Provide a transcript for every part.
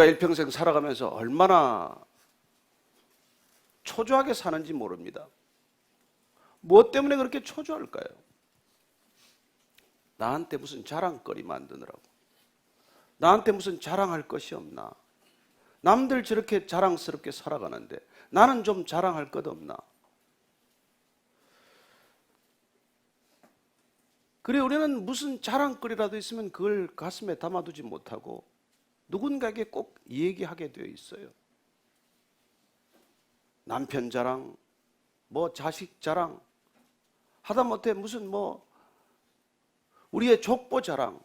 우리가 일평생 살아가면서 얼마나 초조하게 사는지 모릅니다. 무엇 때문에 그렇게 초조할까요? 나한테 무슨 자랑거리 만드느라고. 나한테 무슨 자랑할 것이 없나? 남들 저렇게 자랑스럽게 살아가는데 나는 좀 자랑할 것 없나? 그래 우리는 무슨 자랑거리라도 있으면 그걸 가슴에 담아두지 못하고 누군가에게 꼭 얘기하게 되어 있어요. 남편 자랑, 뭐 자식 자랑, 하다못해 무슨 뭐 우리의 족보 자랑,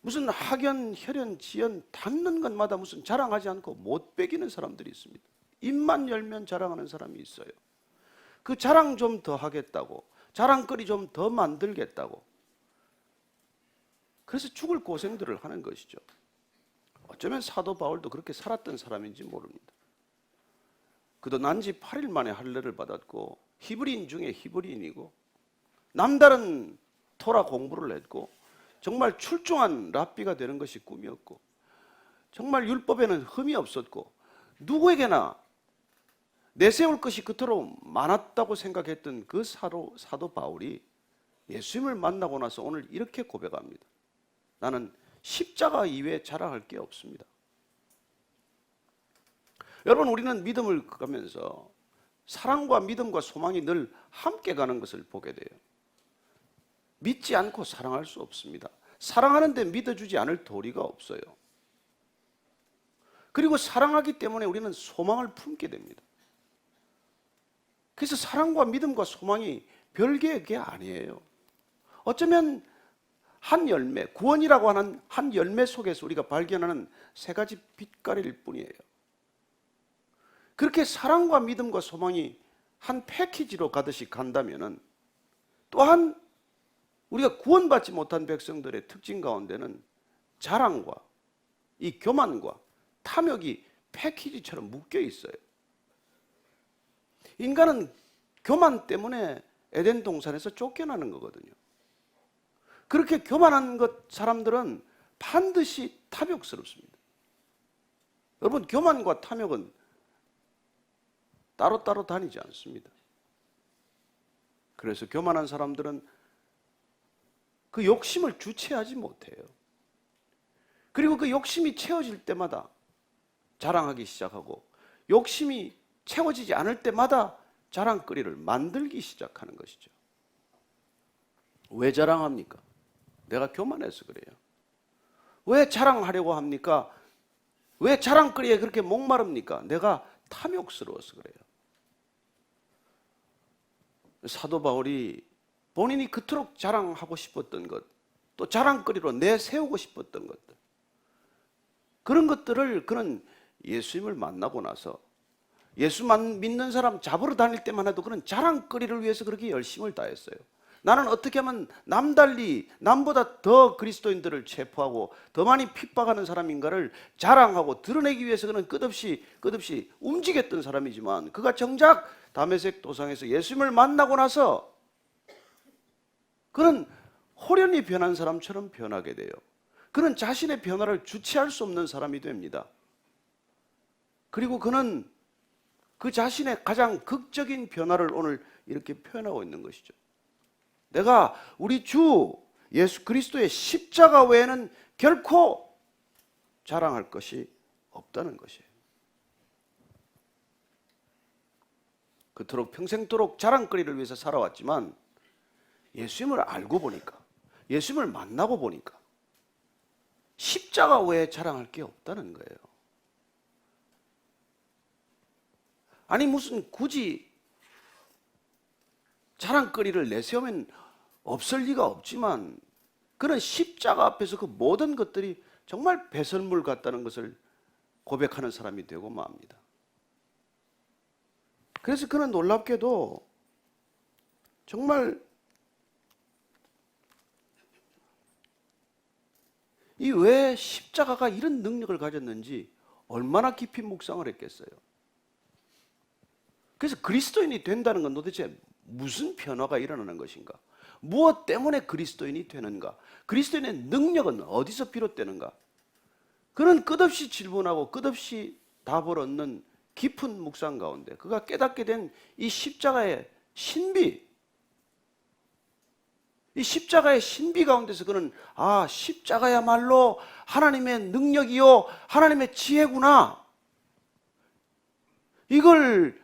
무슨 학연, 혈연, 지연 닿는 것마다 무슨 자랑하지 않고 못 빼기는 사람들이 있습니다. 입만 열면 자랑하는 사람이 있어요. 그 자랑 좀 더 하겠다고, 자랑거리 좀 더 만들겠다고. 그래서 죽을 고생들을 하는 것이죠. 어쩌면 사도 바울도 그렇게 살았던 사람인지 모릅니다. 그도 난지 8일 만에 할례를 받았고 히브리인 중에 히브리인이고 남다른 토라 공부를 했고 정말 출중한 랍비가 되는 것이 꿈이었고 정말 율법에는 흠이 없었고 누구에게나 내세울 것이 그토록 많았다고 생각했던 그 사도, 바울이 예수님을 만나고 나서 오늘 이렇게 고백합니다. 나는 십자가 이외에 자랑할 게 없습니다. 여러분 우리는 믿음을 가면서 사랑과 믿음과 소망이 늘 함께 가는 것을 보게 돼요. 믿지 않고 사랑할 수 없습니다. 사랑하는데 믿어주지 않을 도리가 없어요. 그리고 사랑하기 때문에 우리는 소망을 품게 됩니다. 그래서 사랑과 믿음과 소망이 별개의 게 아니에요. 어쩌면 한 열매, 구원이라고 하는 한 열매 속에서 우리가 발견하는 세 가지 빛깔일 뿐이에요. 그렇게 사랑과 믿음과 소망이 한 패키지로 가듯이 간다면은 또한 우리가 구원받지 못한 백성들의 특징 가운데는 자랑과 이 교만과 탐욕이 패키지처럼 묶여 있어요. 인간은 교만 때문에 에덴 동산에서 쫓겨나는 거거든요. 그렇게 교만한 것 사람들은 반드시 탐욕스럽습니다. 여러분 교만과 탐욕은 따로따로 다니지 않습니다. 그래서 교만한 사람들은 그 욕심을 주체하지 못해요. 그리고 그 욕심이 채워질 때마다 자랑하기 시작하고 욕심이 채워지지 않을 때마다 자랑거리를 만들기 시작하는 것이죠. 왜 자랑합니까? 내가 교만해서 그래요. 왜 자랑하려고 합니까? 왜 자랑거리에 그렇게 목마릅니까? 내가 탐욕스러워서 그래요. 사도 바울이 본인이 그토록 자랑하고 싶었던 것, 또 자랑거리로 내세우고 싶었던 것들, 그런 것들을 그는 예수님을 만나고 나서 예수만 믿는 사람 잡으러 다닐 때만 해도 그런 자랑거리를 위해서 그렇게 열심을 다했어요. 나는 어떻게 하면 남달리 남보다 더 그리스도인들을 체포하고 더 많이 핍박하는 사람인가를 자랑하고 드러내기 위해서 그는 끝없이 끝없이 움직였던 사람이지만 그가 정작 담에색 도상에서 예수님을 만나고 나서 그는 호련히 변한 사람처럼 변하게 돼요. 그는 자신의 변화를 주체할 수 없는 사람이 됩니다. 그리고 그는 그 자신의 가장 극적인 변화를 오늘 이렇게 표현하고 있는 것이죠. 내가 우리 주 예수 그리스도의 십자가 외에는 결코 자랑할 것이 없다는 것이에요. 그토록 평생토록 자랑거리를 위해서 살아왔지만 예수님을 알고 보니까 예수님을 만나고 보니까 십자가 외에 자랑할 게 없다는 거예요. 아니 무슨 굳이 자랑거리를 내세우면 없을 리가 없지만 그런 십자가 앞에서 그 모든 것들이 정말 배설물 같다는 것을 고백하는 사람이 되고 맙니다. 그래서 그는 놀랍게도 정말 이 왜 십자가가 이런 능력을 가졌는지 얼마나 깊이 묵상을 했겠어요. 그래서 그리스도인이 된다는 건 도대체 무슨 변화가 일어나는 것인가? 무엇 때문에 그리스도인이 되는가? 그리스도인의 능력은 어디서 비롯되는가? 그는 끝없이 질문하고 끝없이 답을 얻는 깊은 묵상 가운데 그가 깨닫게 된 이 십자가의 신비, 이 십자가의 신비 가운데서 그는 아 십자가야말로 하나님의 능력이요 하나님의 지혜구나 이걸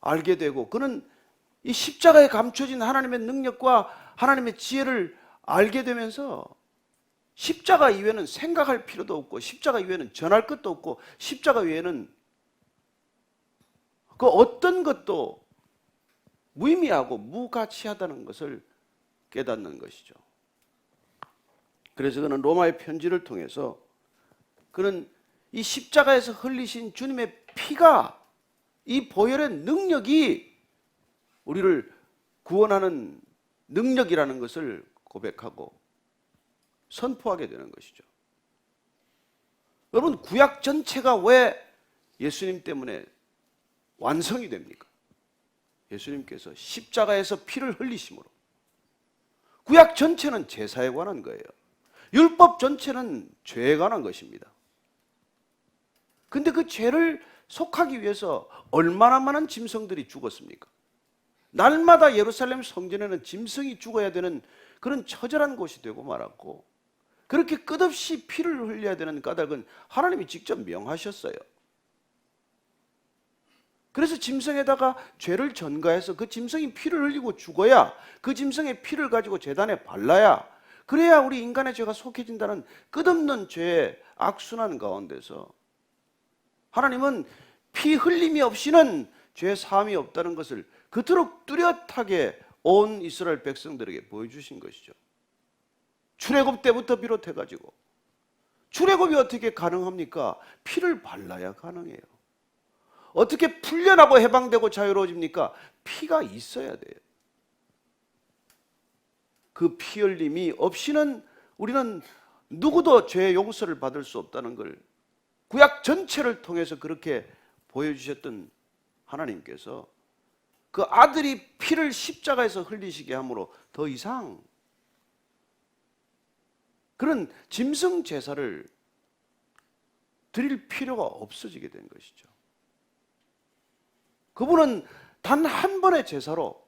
알게 되고 그는 이 십자가에 감춰진 하나님의 능력과 하나님의 지혜를 알게 되면서 십자가 이외에는 생각할 필요도 없고 십자가 이외에는 전할 것도 없고 십자가 외에는 그 어떤 것도 무의미하고 무가치하다는 것을 깨닫는 것이죠. 그래서 그는 로마의 편지를 통해서 그는 이 십자가에서 흘리신 주님의 피가 이 보혈의 능력이 우리를 구원하는 능력이라는 것을 고백하고 선포하게 되는 것이죠. 여러분, 구약 전체가 왜 예수님 때문에 완성이 됩니까? 예수님께서 십자가에서 피를 흘리심으로. 구약 전체는 제사에 관한 거예요. 율법 전체는 죄에 관한 것입니다. 근데 그 죄를 속하기 위해서 얼마나 많은 짐승들이 죽었습니까? 날마다 예루살렘 성전에는 짐승이 죽어야 되는 그런 처절한 곳이 되고 말았고 그렇게 끝없이 피를 흘려야 되는 까닭은 하나님이 직접 명하셨어요. 그래서 짐승에다가 죄를 전가해서 그 짐승이 피를 흘리고 죽어야 그 짐승의 피를 가지고 재단에 발라야 그래야 우리 인간의 죄가 속해진다는 끝없는 죄의 악순환 가운데서 하나님은 피 흘림이 없이는 죄 사함이 없다는 것을 그토록 뚜렷하게 온 이스라엘 백성들에게 보여주신 것이죠. 출애굽 때부터 비롯해 가지고 출애굽이 어떻게 가능합니까? 피를 발라야 가능해요. 어떻게 풀려나고 해방되고 자유로워집니까? 피가 있어야 돼요. 그 피 흘림이 없이는 우리는 누구도 죄의 용서를 받을 수 없다는 걸 구약 전체를 통해서 그렇게 보여주셨던 하나님께서 그 아들이 피를 십자가에서 흘리시게 함으로 더 이상 그런 짐승 제사를 드릴 필요가 없어지게 된 것이죠. 그분은 단 한 번의 제사로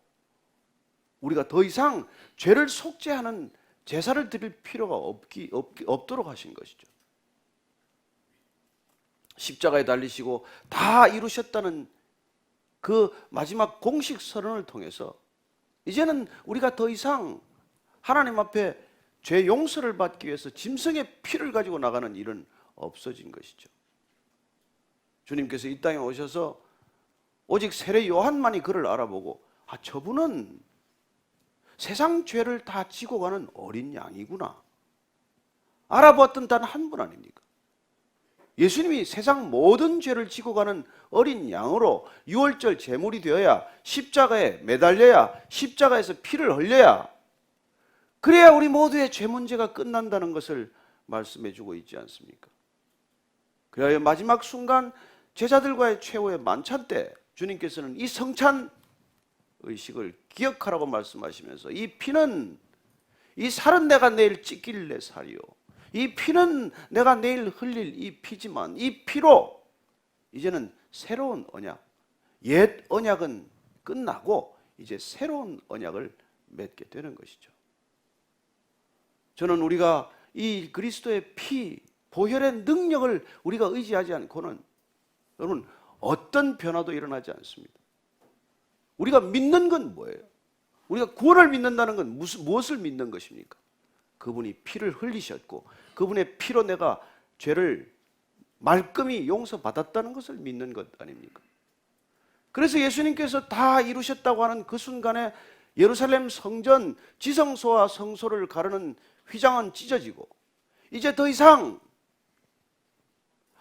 우리가 더 이상 죄를 속죄하는 제사를 드릴 필요가 없기, 없기, 없도록 하신 것이죠. 십자가에 달리시고 다 이루셨다는 그 마지막 공식 선언을 통해서 이제는 우리가 더 이상 하나님 앞에 죄 용서를 받기 위해서 짐승의 피를 가지고 나가는 일은 없어진 것이죠. 주님께서 이 땅에 오셔서 오직 세례 요한만이 그를 알아보고 아 저분은 세상 죄를 다 지고 가는 어린 양이구나. 알아보았던 단 한 분 아닙니까? 예수님이 세상 모든 죄를 지고 가는 어린 양으로 유월절 제물이 되어야 십자가에 매달려야 십자가에서 피를 흘려야 그래야 우리 모두의 죄 문제가 끝난다는 것을 말씀해 주고 있지 않습니까? 그래야 마지막 순간 제자들과의 최후의 만찬 때 주님께서는 이 성찬 의식을 기억하라고 말씀하시면서 이 피는 이 살은 내가 내일 찢길 내 살이요. 이 피는 내가 내일 흘릴 이 피지만 이 피로 이제는 새로운 언약, 옛 언약은 끝나고 이제 새로운 언약을 맺게 되는 것이죠. 저는 우리가 이 그리스도의 피, 보혈의 능력을 우리가 의지하지 않고는 여러분 어떤 변화도 일어나지 않습니다. 우리가 믿는 건 뭐예요? 우리가 구원을 믿는다는 건 무슨, 무엇을 믿는 것입니까? 그분이 피를 흘리셨고 그분의 피로 내가 죄를 말끔히 용서받았다는 것을 믿는 것 아닙니까? 그래서 예수님께서 다 이루셨다고 하는 그 순간에 예루살렘 성전 지성소와 성소를 가르는 휘장은 찢어지고 이제 더 이상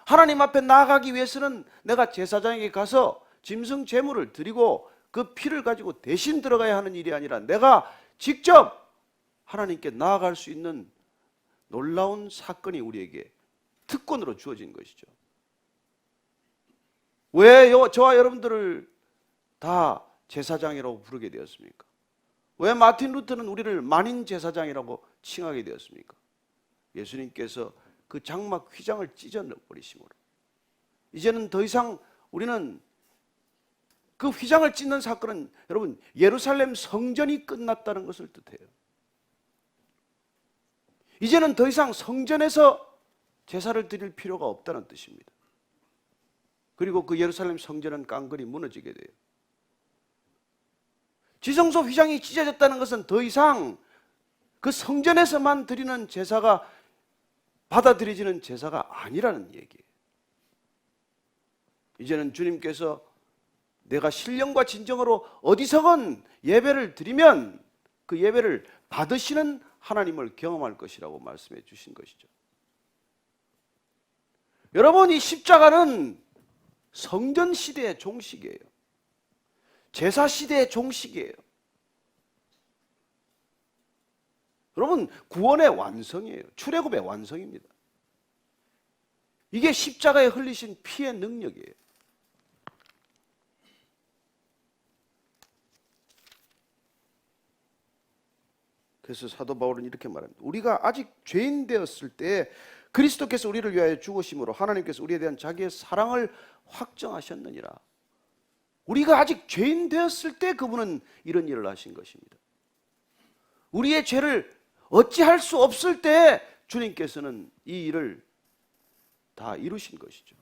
하나님 앞에 나아가기 위해서는 내가 제사장에게 가서 짐승 제물을 드리고 그 피를 가지고 대신 들어가야 하는 일이 아니라 내가 직접 하나님께 나아갈 수 있는 놀라운 사건이 우리에게 특권으로 주어진 것이죠. 왜 저와 여러분들을 다 제사장이라고 부르게 되었습니까? 왜 마틴 루터는 우리를 만인 제사장이라고 칭하게 되었습니까? 예수님께서 그 장막 휘장을 찢어 버리심으로 이제는 더 이상 우리는 그 휘장을 찢는 사건은 여러분 예루살렘 성전이 끝났다는 것을 뜻해요. 이제는 더 이상 성전에서 제사를 드릴 필요가 없다는 뜻입니다. 그리고 그 예루살렘 성전은 깡그리 무너지게 돼요. 지성소 휘장이 찢어졌다는 것은 더 이상 그 성전에서만 드리는 제사가 받아들여지는 제사가 아니라는 얘기예요. 이제는 주님께서 내가 신령과 진정으로 어디서건 예배를 드리면 그 예배를 받으시는 하나님을 경험할 것이라고 말씀해 주신 것이죠. 여러분, 이 십자가는 성전 시대의 종식이에요. 제사 시대의 종식이에요. 여러분, 구원의 완성이에요. 출애굽의 완성입니다. 이게 십자가에 흘리신 피의 능력이에요. 그래서 사도 바울은 이렇게 말합니다. 우리가 아직 죄인 되었을 때 그리스도께서 우리를 위하여 죽으심으로 하나님께서 우리에 대한 자기의 사랑을 확정하셨느니라. 우리가 아직 죄인 되었을 때 그분은 이런 일을 하신 것입니다. 우리의 죄를 어찌할 수 없을 때 주님께서는 이 일을 다 이루신 것이죠.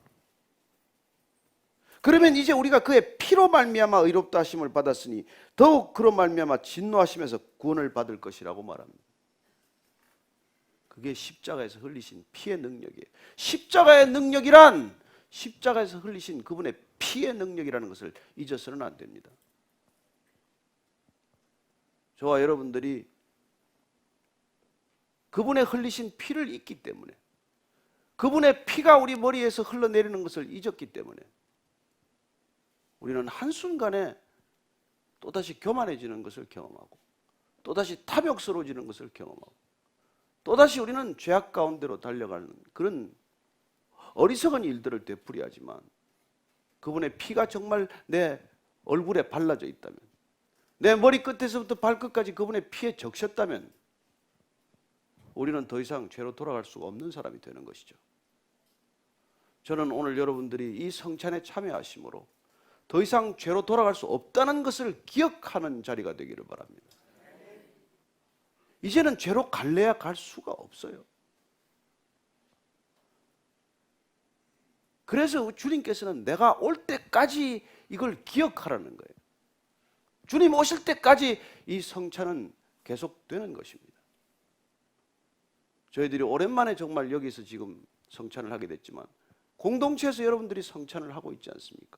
그러면 이제 우리가 그의 피로 말미암아 의롭다 하심을 받았으니 더욱 그로 말미암아 진노하심에서 구원을 받을 것이라고 말합니다. 그게 십자가에서 흘리신 피의 능력이에요. 십자가의 능력이란 십자가에서 흘리신 그분의 피의 능력이라는 것을 잊어서는 안 됩니다. 저와 여러분들이 그분의 흘리신 피를 잊기 때문에 그분의 피가 우리 머리에서 흘러내리는 것을 잊었기 때문에 우리는 한순간에 또다시 교만해지는 것을 경험하고 또다시 탐욕스러워지는 것을 경험하고 또다시 우리는 죄악 가운데로 달려가는 그런 어리석은 일들을 되풀이하지만 그분의 피가 정말 내 얼굴에 발라져 있다면 내 머리 끝에서부터 발끝까지 그분의 피에 적셨다면 우리는 더 이상 죄로 돌아갈 수가 없는 사람이 되는 것이죠. 저는 오늘 여러분들이 이 성찬에 참여하심으로 더 이상 죄로 돌아갈 수 없다는 것을 기억하는 자리가 되기를 바랍니다. 이제는 죄로 갈래야 갈 수가 없어요. 그래서 주님께서는 내가 올 때까지 이걸 기억하라는 거예요. 주님 오실 때까지 이 성찬은 계속되는 것입니다. 저희들이 오랜만에 정말 여기서 지금 성찬을 하게 됐지만 공동체에서 여러분들이 성찬을 하고 있지 않습니까?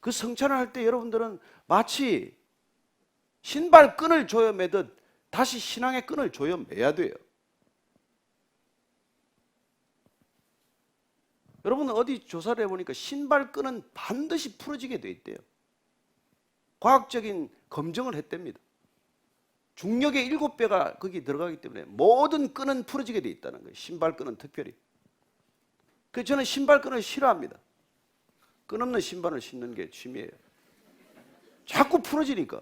그 성찬을 할 때 여러분들은 마치 신발 끈을 조여 매듯 다시 신앙의 끈을 조여 매야 돼요. 여러분 어디 조사를 해보니까 신발 끈은 반드시 풀어지게 돼 있대요. 과학적인 검증을 했답니다. 중력의 일곱 배가 거기 들어가기 때문에 모든 끈은 풀어지게 돼 있다는 거예요. 신발 끈은 특별히. 그 저는 신발 끈을 싫어합니다. 끈없는 신발을 신는 게 취미예요. 자꾸 풀어지니까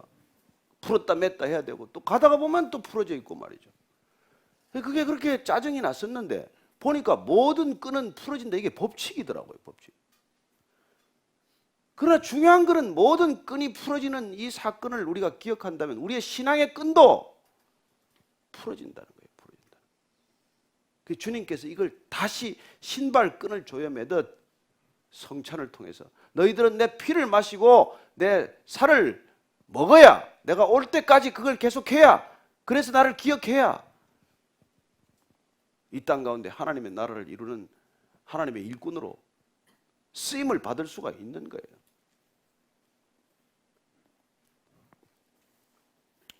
풀었다 맸다 해야 되고 또 가다가 보면 또 풀어져 있고 말이죠. 그게 그렇게 짜증이 났었는데 보니까 모든 끈은 풀어진다 이게 법칙이더라고요, 법칙. 그러나 중요한 것은 모든 끈이 풀어지는 이 사건을 우리가 기억한다면 우리의 신앙의 끈도 풀어진다는 거예요, 풀어진다. 그 주님께서 이걸 다시 신발 끈을 조여매듯 성찬을 통해서 너희들은 내 피를 마시고 내 살을 먹어야 내가 올 때까지 그걸 계속해야 그래서 나를 기억해야 이 땅 가운데 하나님의 나라를 이루는 하나님의 일꾼으로 쓰임을 받을 수가 있는 거예요.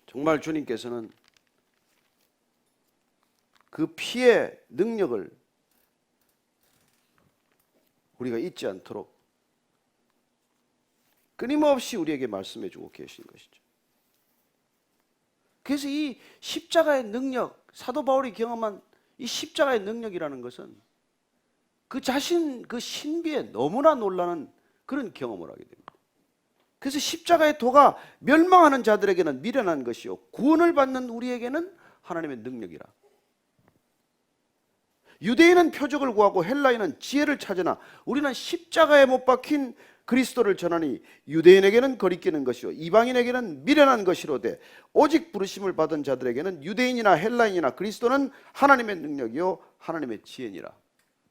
정말 주님께서는 그 피의 능력을 우리가 잊지 않도록 끊임없이 우리에게 말씀해 주고 계신 것이죠. 그래서 이 십자가의 능력, 사도 바울이 경험한 이 십자가의 능력이라는 것은 그 자신 그 신비에 너무나 놀라는 그런 경험을 하게 됩니다. 그래서 십자가의 도가 멸망하는 자들에게는 미련한 것이요 구원을 받는 우리에게는 하나님의 능력이라. 유대인은 표적을 구하고 헬라인은 지혜를 찾으나 우리는 십자가에 못 박힌 그리스도를 전하니 유대인에게는 거리끼는 것이요 이방인에게는 미련한 것이로되 오직 부르심을 받은 자들에게는 유대인이나 헬라인이나 그리스도는 하나님의 능력이요 하나님의 지혜니라.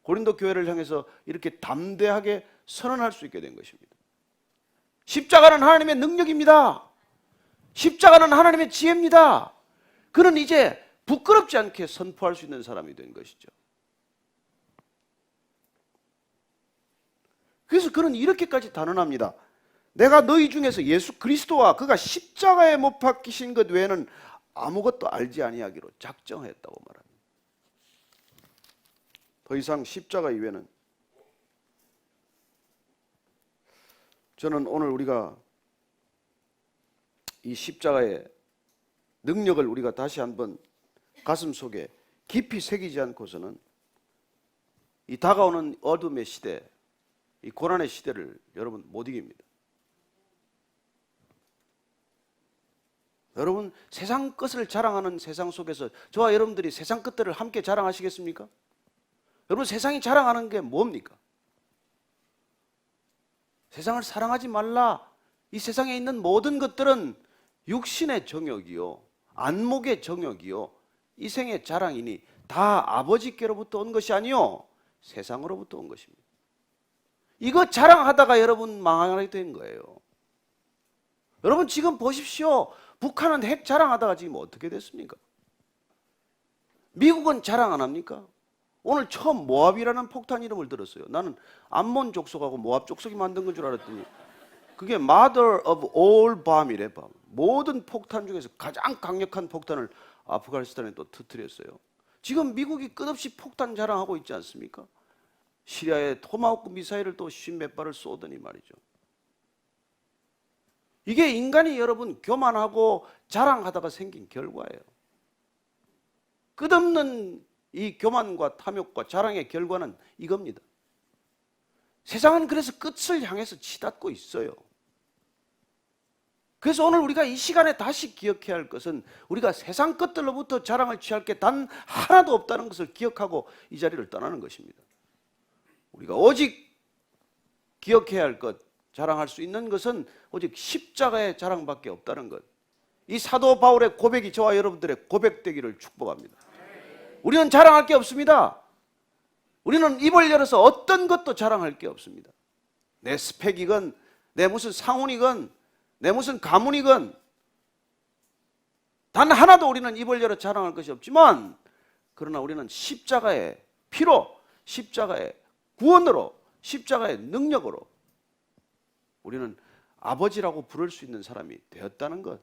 고린도 교회를 향해서 이렇게 담대하게 선언할 수 있게 된 것입니다. 십자가는 하나님의 능력입니다. 십자가는 하나님의 지혜입니다. 그는 이제 부끄럽지 않게 선포할 수 있는 사람이 된 것이죠. 그래서 그는 이렇게까지 단언합니다. 내가 너희 중에서 예수 그리스도와 그가 십자가에 못 박히신 것 외에는 아무것도 알지 아니하기로 작정했다고 말합니다. 더 이상 십자가 이외에는 저는 오늘 우리가 이 십자가의 능력을 우리가 다시 한번 가슴 속에 깊이 새기지 않고서는 이 다가오는 어둠의 시대, 이 고난의 시대를 여러분 못 이깁니다. 여러분 세상 것을 자랑하는 세상 속에서 저와 여러분들이 세상 것들을 함께 자랑하시겠습니까? 여러분 세상이 자랑하는 게 뭡니까? 세상을 사랑하지 말라. 이 세상에 있는 모든 것들은 육신의 정욕이요, 안목의 정욕이요, 이 생의 자랑이니 다 아버지께로부터 온 것이 아니요 세상으로부터 온 것입니다. 이거 자랑하다가 여러분 망하게 된 거예요. 여러분 지금 보십시오. 북한은 핵 자랑하다가 지금 어떻게 됐습니까? 미국은 자랑 안 합니까? 오늘 처음 모압이라는 폭탄 이름을 들었어요. 나는 암몬 족속하고 모압 족속이 만든 건 줄 알았더니 그게 mother of all bomb이래 bomb. 모든 폭탄 중에서 가장 강력한 폭탄을 아프가니스탄에 또 터뜨렸어요. 지금 미국이 끝없이 폭탄 자랑하고 있지 않습니까? 시리아에 토마호크 미사일을 또 십몇 발을 쏘더니 말이죠. 이게 인간이 여러분 교만하고 자랑하다가 생긴 결과예요. 끝없는 이 교만과 탐욕과 자랑의 결과는 이겁니다. 세상은 그래서 끝을 향해서 치닫고 있어요. 그래서 오늘 우리가 이 시간에 다시 기억해야 할 것은 우리가 세상 것들로부터 자랑을 취할 게 단 하나도 없다는 것을 기억하고 이 자리를 떠나는 것입니다. 우리가 오직 기억해야 할 것, 자랑할 수 있는 것은 오직 십자가의 자랑밖에 없다는 것. 이 사도 바울의 고백이 저와 여러분들의 고백되기를 축복합니다. 우리는 자랑할 게 없습니다. 우리는 입을 열어서 어떤 것도 자랑할 게 없습니다. 내 스펙이건, 내 무슨 상훈이건, 내 무슨 가문이건, 단 하나도 우리는 입을 열어 자랑할 것이 없지만, 그러나 우리는 십자가의 피로, 십자가의 구원으로, 십자가의 능력으로 우리는 아버지라고 부를 수 있는 사람이 되었다는 것.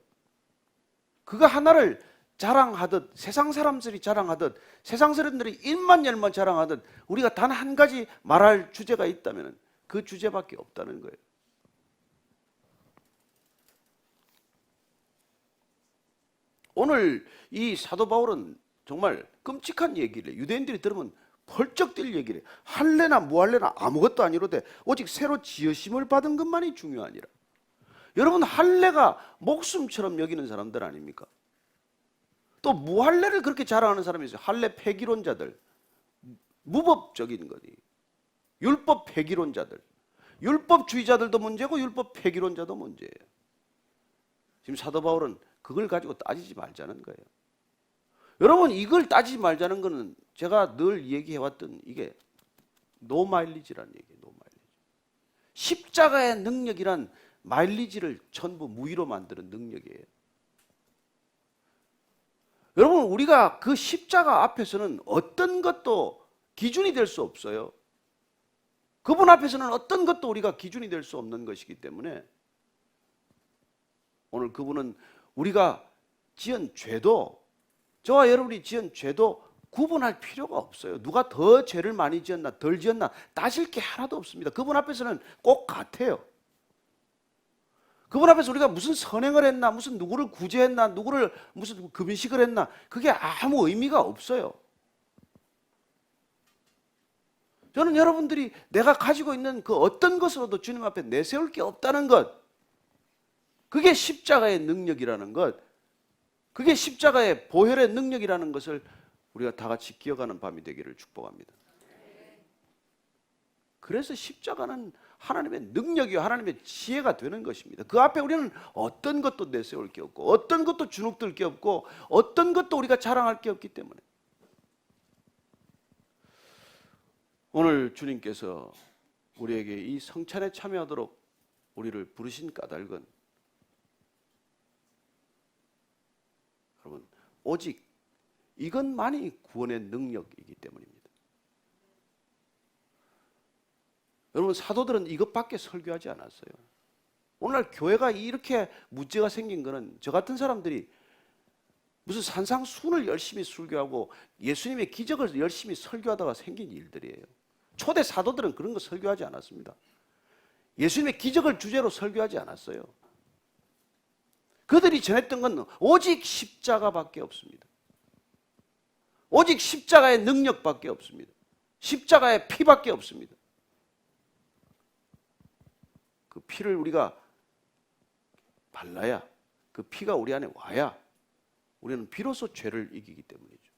그거 하나를 자랑하듯 세상 사람들이 자랑하듯 세상 사람들이 입만 열만 자랑하듯 우리가 단 한 가지 말할 주제가 있다면 그 주제밖에 없다는 거예요. 오늘 이 사도 바울은 정말 끔찍한 얘기를 해. 유대인들이 들으면 펄쩍 뛸 얘기를 해. 할래나 무할래나 아무것도 아니로되 오직 새로 지으심을 받은 것만이 중요하니라. 여러분 할례가 목숨처럼 여기는 사람들 아닙니까? 또 무할례를 그렇게 자랑하는 사람이 있어요. 할례 폐기론자들, 무법적인 거니. 율법 폐기론자들. 율법주의자들도 문제고 율법 폐기론자도 문제예요. 지금 사도 바울은 그걸 가지고 따지지 말자는 거예요. 여러분 이걸 따지지 말자는 거는 제가 늘 얘기해왔던 이게 노마일리지라는 얘기예요. 노마일리지. 십자가의 능력이란 마일리지를 전부 무위로 만드는 능력이에요. 여러분 우리가 그 십자가 앞에서는 어떤 것도 기준이 될 수 없어요. 그분 앞에서는 어떤 것도 우리가 기준이 될 수 없는 것이기 때문에 오늘 그분은 우리가 지은 죄도 저와 여러분이 지은 죄도 구분할 필요가 없어요. 누가 더 죄를 많이 지었나 덜 지었나 따질 게 하나도 없습니다. 그분 앞에서는 꼭 같아요. 그분 앞에서 우리가 무슨 선행을 했나, 무슨 누구를 구제했나, 누구를 무슨 금식을 했나, 그게 아무 의미가 없어요. 저는 여러분들이 내가 가지고 있는 그 어떤 것으로도 주님 앞에 내세울 게 없다는 것, 그게 십자가의 능력이라는 것, 그게 십자가의 보혈의 능력이라는 것을 우리가 다 같이 기억하는 밤이 되기를 축복합니다. 그래서 십자가는 하나님의 능력이요 하나님의 지혜가 되는 것입니다. 그 앞에 우리는 어떤 것도 내세울 게 없고 어떤 것도 주눅들 게 없고 어떤 것도 우리가 자랑할 게 없기 때문에 오늘 주님께서 우리에게 이 성찬에 참여하도록 우리를 부르신 까닭은 여러분 오직 이것만이 구원의 능력이기 때문입니다. 여러분 사도들은 이것밖에 설교하지 않았어요. 오늘날 교회가 이렇게 문제가 생긴 거는 저 같은 사람들이 무슨 산상순을 열심히 설교하고 예수님의 기적을 열심히 설교하다가 생긴 일들이에요. 초대 사도들은 그런 거 설교하지 않았습니다. 예수님의 기적을 주제로 설교하지 않았어요. 그들이 전했던 건 오직 십자가밖에 없습니다. 오직 십자가의 능력밖에 없습니다. 십자가의 피밖에 없습니다. 그 피를 우리가 발라야 그 피가 우리 안에 와야 우리는 비로소 죄를 이기기 때문이죠.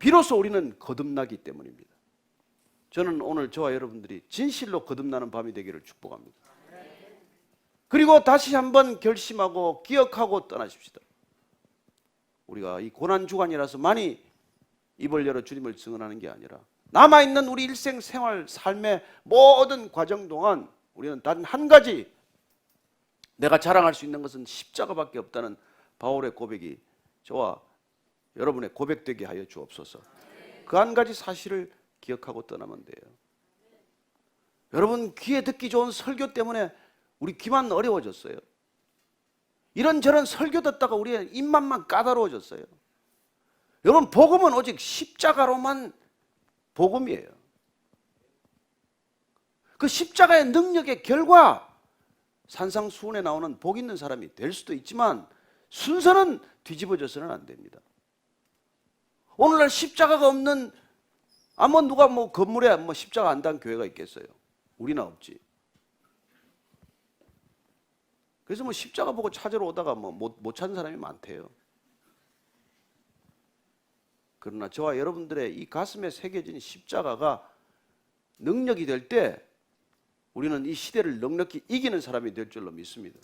비로소 우리는 거듭나기 때문입니다. 저는 오늘 저와 여러분들이 진실로 거듭나는 밤이 되기를 축복합니다. 그리고 다시 한번 결심하고 기억하고 떠나십시다. 우리가 이 고난 주간이라서 많이 입을 열어 주님을 증언하는 게 아니라 남아 있는 우리 일생 생활 삶의 모든 과정 동안 우리는 단 한 가지 내가 자랑할 수 있는 것은 십자가밖에 없다는 바울의 고백이 저와 여러분의 고백되게 하여 주옵소서. 그 한 가지 사실을 기억하고 떠나면 돼요. 여러분 귀에 듣기 좋은 설교 때문에 우리 귀만 어려워졌어요. 이런저런 설교 듣다가 우리의 입맛만 까다로워졌어요. 여러분 복음은 오직 십자가로만 복음이에요. 그 십자가의 능력의 결과 산상수훈에 나오는 복 있는 사람이 될 수도 있지만 순서는 뒤집어져서는 안 됩니다. 오늘날 십자가가 없는 아무 누가 뭐 건물에 뭐 십자가 안 단 교회가 있겠어요? 우리나 없지. 그래서 뭐 십자가 보고 찾으러 오다가 뭐 못 못 찾는 사람이 많대요. 그러나 저와 여러분들의 이 가슴에 새겨진 십자가가 능력이 될 때 우리는 이 시대를 넉넉히 이기는 사람이 될 줄로 믿습니다.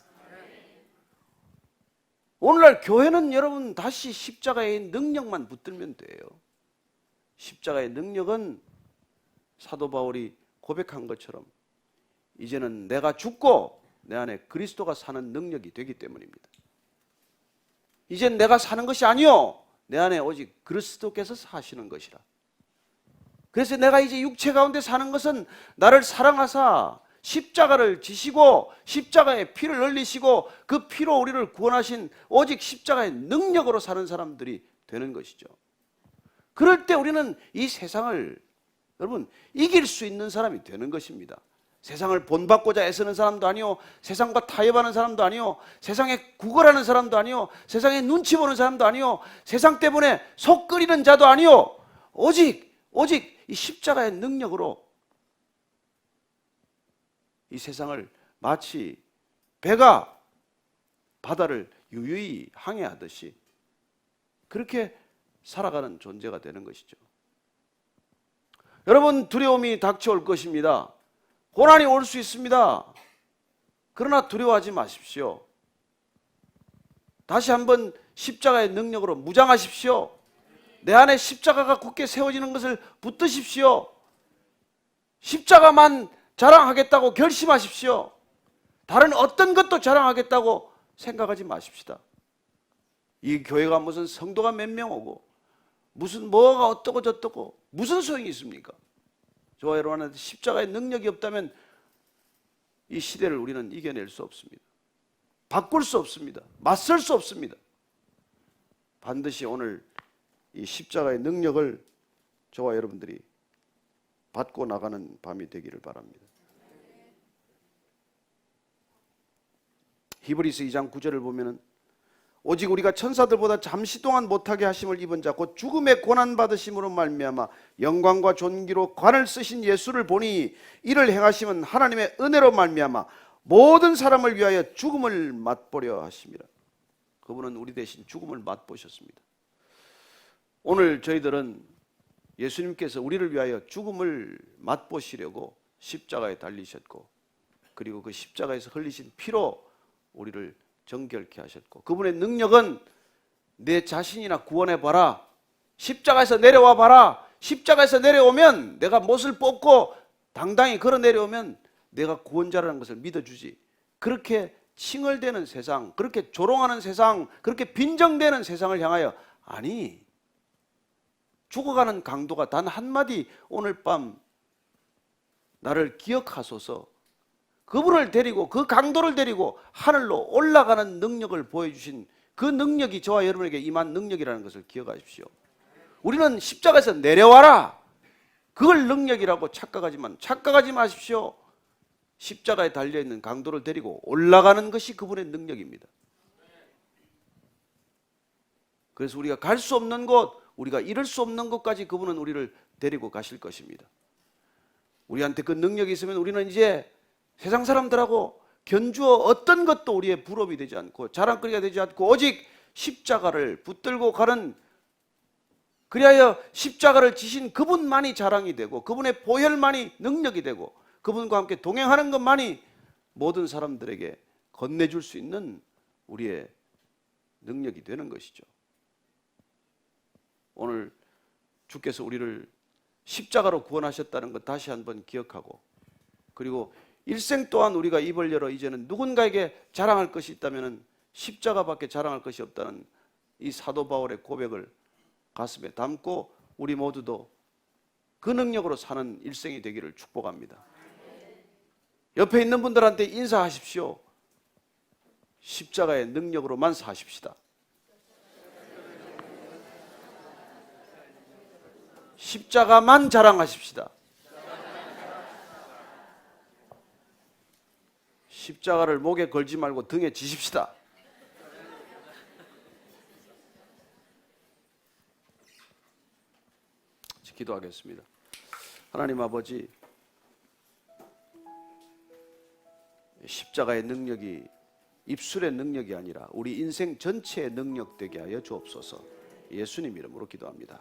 오늘날 교회는 여러분 다시 십자가의 능력만 붙들면 돼요. 십자가의 능력은 사도 바울이 고백한 것처럼 이제는 내가 죽고 내 안에 그리스도가 사는 능력이 되기 때문입니다. 이젠 내가 사는 것이 아니요 내 안에 오직 그리스도께서 사시는 것이라. 그래서 내가 이제 육체 가운데 사는 것은 나를 사랑하사 십자가를 지시고 십자가의 피를 흘리시고 그 피로 우리를 구원하신 오직 십자가의 능력으로 사는 사람들이 되는 것이죠. 그럴 때 우리는 이 세상을 여러분 이길 수 있는 사람이 되는 것입니다. 세상을 본받고자 애쓰는 사람도 아니요 세상과 타협하는 사람도 아니요 세상에 구걸하는 사람도 아니요 세상에 눈치 보는 사람도 아니요 세상 때문에 속 끓이는 자도 아니요 오직 오직 이 십자가의 능력으로 이 세상을 마치 배가 바다를 유유히 항해하듯이 그렇게 살아가는 존재가 되는 것이죠. 여러분 두려움이 닥쳐올 것입니다. 고난이 올 수 있습니다. 그러나 두려워하지 마십시오. 다시 한번 십자가의 능력으로 무장하십시오. 내 안에 십자가가 굳게 세워지는 것을 붙드십시오. 십자가만 자랑하겠다고 결심하십시오. 다른 어떤 것도 자랑하겠다고 생각하지 마십시다. 이 교회가 무슨 성도가 몇 명 오고 무슨 뭐가 어떻고 저떻고 무슨 소용이 있습니까? 저와 여러분한테 십자가의 능력이 없다면 이 시대를 우리는 이겨낼 수 없습니다. 바꿀 수 없습니다. 맞설 수 없습니다. 반드시 오늘 이 십자가의 능력을 저와 여러분들이 받고 나가는 밤이 되기를 바랍니다. 히브리스 2장 9절을 보면은 오직 우리가 천사들보다 잠시 동안 못하게 하심을 입은 자 곧 죽음의 고난 받으심으로 말미암아 영광과 존귀로 관을 쓰신 예수를 보니 이를 행하심은 하나님의 은혜로 말미암아 모든 사람을 위하여 죽음을 맛보려 하심이라. 그분은 우리 대신 죽음을 맛보셨습니다. 오늘 저희들은 예수님께서 우리를 위하여 죽음을 맛보시려고 십자가에 달리셨고 그리고 그 십자가에서 흘리신 피로 우리를 정결케 하셨고 그분의 능력은 내 자신이나 구원해 봐라. 십자가에서 내려와 봐라. 십자가에서 내려오면 내가 못을 뽑고 당당히 걸어 내려오면 내가 구원자라는 것을 믿어주지. 그렇게 칭얼대는 세상, 그렇게 조롱하는 세상, 그렇게 빈정대는 세상을 향하여 아니 죽어가는 강도가 단 한마디 오늘 밤 나를 기억하소서 그분을 데리고 그 강도를 데리고 하늘로 올라가는 능력을 보여주신 그 능력이 저와 여러분에게 임한 능력이라는 것을 기억하십시오. 우리는 십자가에서 내려와라. 그걸 능력이라고 착각하지만 착각하지 마십시오. 십자가에 달려 있는 강도를 데리고 올라가는 것이 그분의 능력입니다. 그래서 우리가 갈 수 없는 곳, 우리가 이룰 수 없는 곳까지 그분은 우리를 데리고 가실 것입니다. 우리한테 그 능력이 있으면 우리는 이제 세상 사람들하고 견주어 어떤 것도 우리의 부럽이 되지 않고 자랑거리가 되지 않고 오직 십자가를 붙들고 가는 그리하여 십자가를 지신 그분만이 자랑이 되고 그분의 보혈만이 능력이 되고 그분과 함께 동행하는 것만이 모든 사람들에게 건네줄 수 있는 우리의 능력이 되는 것이죠. 오늘 주께서 우리를 십자가로 구원하셨다는 것 다시 한번 기억하고 그리고 일생 동안 우리가 입을 열어 이제는 누군가에게 자랑할 것이 있다면 십자가밖에 자랑할 것이 없다는 이 사도 바울의 고백을 가슴에 담고 우리 모두도 그 능력으로 사는 일생이 되기를 축복합니다. 옆에 있는 분들한테 인사하십시오. 십자가의 능력으로만 사십시다. 십자가만 자랑하십시다. 십자가를 목에 걸지 말고 등에 지십시다. 기도하겠습니다. 하나님 아버지, 십자가의 능력이 입술의 능력이 아니라 우리 인생 전체의 능력 되게 하여 주옵소서. 예수님 이름으로 기도합니다.